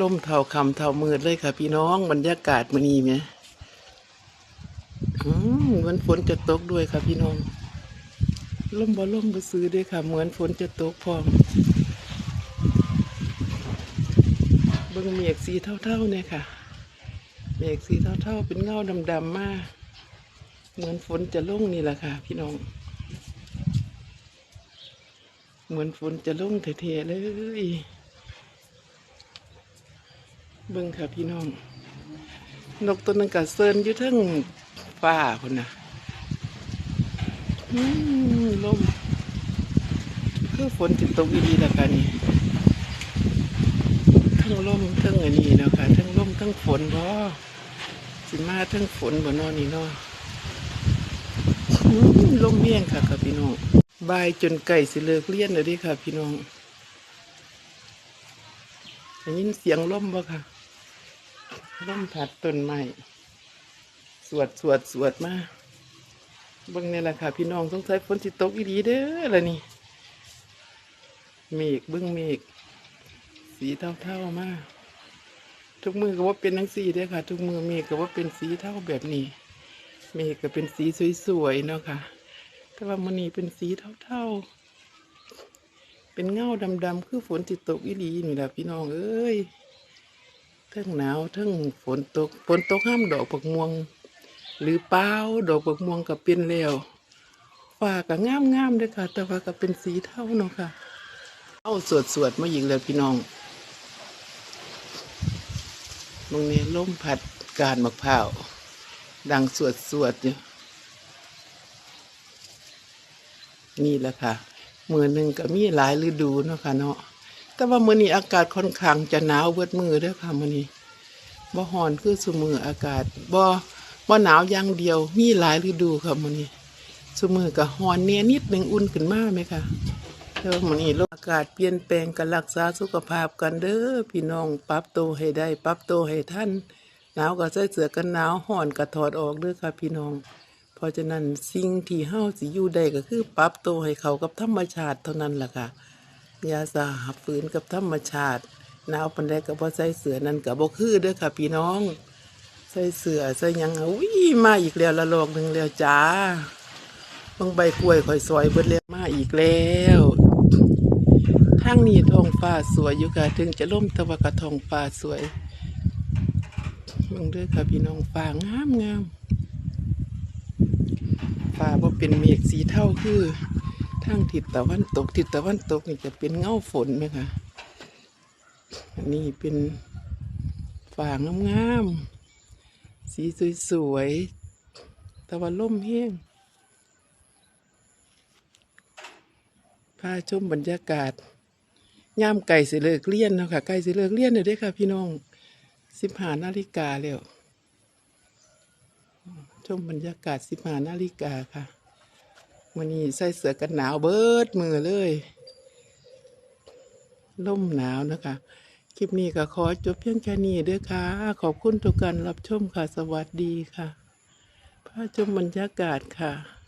ล่มเท่าคำเท่ามืดเลยค่ะ พี่น้องบรรยากาศมันนี้ไหมอืมเหมือนฝนจะตกด้วยค่ะพี่น้องล่มบ่ล่มบ่ซื้อด้วยค่ะ เหมือนฝนจะตกพร้อมเบิ่งเมฆสีเท่าๆเนี่ยค่ะ เมฆสีเท่าๆ เป็นเงาดำๆมาก เหมือนฝนจะล่งนี่แหละค่ะ พี่น้อง เหมือนฝนจะล่งเท่ๆเลย เบิ่งค่ะพี่น้อง นกตัวนึงกัเซินอยู่ทั้งฟ้าคนน่ะอืมลมคือฝนติดตกอีดีแล้วกันนี่ทั้งลมทั้งอันนี้แล้วค่ะทั้งลมทั้งฝนบ่สิมาทั้งฝนบ่นอนนี่เนาะอืมลมเมี่ยงค่ะค่ะพี่น้องบายจนไก่สิเลิกเลี้ยนเลยดิค่ะ พี่น้องได้ยินเสียงลมบ่ค่ะ ล่มผัดต้นไม้สวดสวดสวดมาเบิ่งนี่แหละค่ะ พี่น้องสงสัยฝนสิตกอีดีเด้อละนี่เมฆเบิ่งเมฆสีเท่าๆมากทุกมือก็ว่าเป็นทั้งสีเด้อค่ะ ทุกมือเมฆก็ว่าเป็นสีเท่าแบบนี้ เมฆก็เป็นสีสวยๆเนาะค่ะ แต่ว่ามันนี่เป็นสีเท่าๆเป็นเงาดำๆคือฝนสิตกอีดีนี่แหละพี่น้องเอ้ย ทั้งหนาวทั้งฝนตกฝนตกห้ามดอกปักม่วง หรือเปล่าดอกปักม่วงกับเป็นแล้วฟ้าก็งามงามๆเด้อค่ะ แต่ว่าก็เป็นสีเท่าเนาะค่ะ เอาสวดสวดๆมาอีกแล้วพี่น้องตรงนี้ล่มพัดการมะพร้าว ดังสวดสวดๆอยู่นี่แหละค่ะ มือหนึ่งก็มีหลายฤดูเนาะค่ะเนาะ แต่ว่ามื้อนี้อากาศค่อนข้างจะหนาวเบิดมือเด้อค่ะมื้อนี้บ่ฮ้อนคือซุมืออากาศบ่บ่หนาวอย่างเดียว มีหลายฤดูค่ะมื้อนี้ซุมือก็ฮ้อนแหน่นิดหนึงอุ่นขึ้นมาไหมคะแต่ว่ามื้อนี้ลกอากาศเปลี่ยนแปลงก็รักษาสุขภาพกันเด้อพี่น้องปรับตัวให้ได้ ปรับตัวให้ทันหนาวก็ใส่เสื้อกันหนาวฮ้อนก็ถอดออกเด้อค่ะพี่น้อง เพราะฉะนั้นสิ่งที่เฮาสิอยู่ได้ก็คือปรับตัวให้เข้ากับธรรมชาติเท่านั้นล่ะค่ะ ยาสาหับฝืนกับธรรมชาติหนาวปันใดกับบ่ใส่เสือนั่นกับบ่คือเด้อค่ะ พี่น้อง ใส่เสือใส่ยังอุ้ยมาอีกแล้วละลอกหนึ่งแล้วจ้าบางใบกล้วยข่อยซอยเบิดแล้วมาอีกแล้วทางนี้ทองฟ้าสวยอยู่ค่ะถึงจะล่มตะวันกระทองฟ้าสวยเบิ่งเด้อค่ะพี่น้องฟ้างามงามฟ้าบ่เป็นเมฆสีเทาคือ ทางทิศตะวันตกทิศตะวันตกนี่จะเป็นเงาฝนไหมคะอันนี้เป็นฝางงามๆสีสวยๆตะวันล่มแห้งพาชมบรรยากาศย่ามไก่สิเลิกเลี้ยนเนาะค่ะไก่สิเลิกเลี้ยนเลยเด้ค่ะ พี่น้องสิบหานาฬิกาแล้วชมบรรยากาศสิบหานาฬิกาค่ะ วันนี้ใส่เสื้อกันหนาวเบิดมือเลยล่มหนาวนะคะ คลิปนี้ก็ขอจบเพียงแค่นี้เด้อค่ะ ขอบคุณทุกการรับชมค่ะ สวัสดีค่ะพระชมบรรยากาศค่ะ